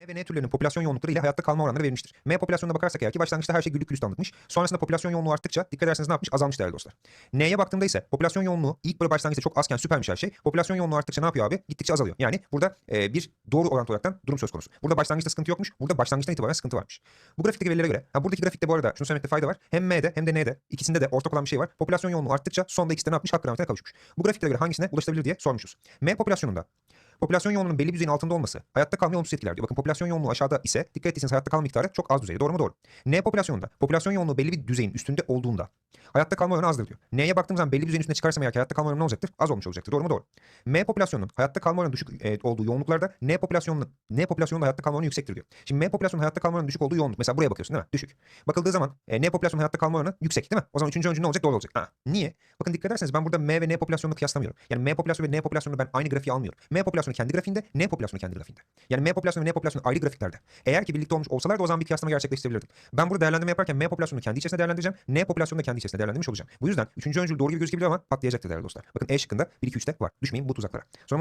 M ve N türlerinin popülasyon yoğunlukları ile hayatta kalma oranları verilmiştir. M popülasyonuna bakarsak eğer ki başlangıçta her şey güllük gülistanlıkmış. Sonrasında popülasyon yoğunluğu arttıkça dikkat ederseniz ne yapmış? Azalmış değerli dostlar. N'ye baktığımda ise popülasyon yoğunluğu ilk böyle başlangıçta çok azken süpermiş her şey. Popülasyon yoğunluğu arttıkça ne yapıyor abi? Gittikçe azalıyor. Yani burada e, bir doğru orantı olaraktan durum söz konusu. Burada başlangıçta sıkıntı yokmuş. Burada başlangıçtan itibaren sıkıntı varmış. Bu grafikteki verilere göre, ha buradaki grafikte bu arada şunu söylemekte fayda var. Hem M'de hem de N'de ikisinde de ortak olan bir şey var. Popülasyon yoğunluğu arttıkça sonda ikisi de ne yapmış? Hak grafiğine kavuşmuş. Bu grafiklere göre hangisine ulaşılabilir diye sormuşuz. M popülasyonunda Popülasyon yoğunluğunun belli bir düzeyin altında olması hayatta kalmayı olumsuz etkiler diyor. Bakın popülasyon yoğunluğu aşağıda ise dikkat ettiyseniz hayatta kalma miktarı çok az düzeyde. Doğru mu? Doğru. N popülasyonunda popülasyon yoğunluğu belli bir düzeyin üstünde olduğunda hayatta kalma oranı azdır diyor. N'ye baktığım zaman belli bir düzeyin üstüne çıkarsam eğer hayatta kalma oranı ne olacaktır? Az olmuş olacaktır. Doğru mu? Doğru. M popülasyonunun hayatta kalma oranı düşük e, olduğu yoğunluklarda N popülasyonunun N popülasyonunda hayatta kalma oranı yüksektir diyor. Şimdi M popülasyonunun hayatta kalma oranı düşük olduğu yoğunluk. Mesela buraya bakıyorsun değil mi? Düşük. Bakıldığı zaman e, N popülasyonunun hayatta kalma oranı yüksek değil mi? O zaman üçüncü öncü ne olacak? Doğru olacak. Ha. Niye? Bakın dikkat ederseniz ben burada M ve N popülasyonunu kıyaslamıyorum. Yani M popülasyonu ve N popülasyonunu ben aynı grafiğe almıyorum. M popülasyonu kendi grafiğinde, N popülasyonu kendi grafiğinde. Yani M popülasyonu ve N popülasyonu ayrı grafiklerde. Eğer ki birlikte olmuş olsalardı o zaman bir kıyaslama gerçekleştirebilirdim. Ben burada değerlendirme yaparken M popülasyonunu kendi içerisinde değerlendireceğim. N popülasyonunu da kendi içerisinde değerlendirmiş olacağım. Bu yüzden üçüncü öncül doğru gibi gözükebilir ama patlayacaktır değerli dostlar. Bakın E şıkkında 1 2 3'te var. Düşmeyin bu tuzaklara. Sonra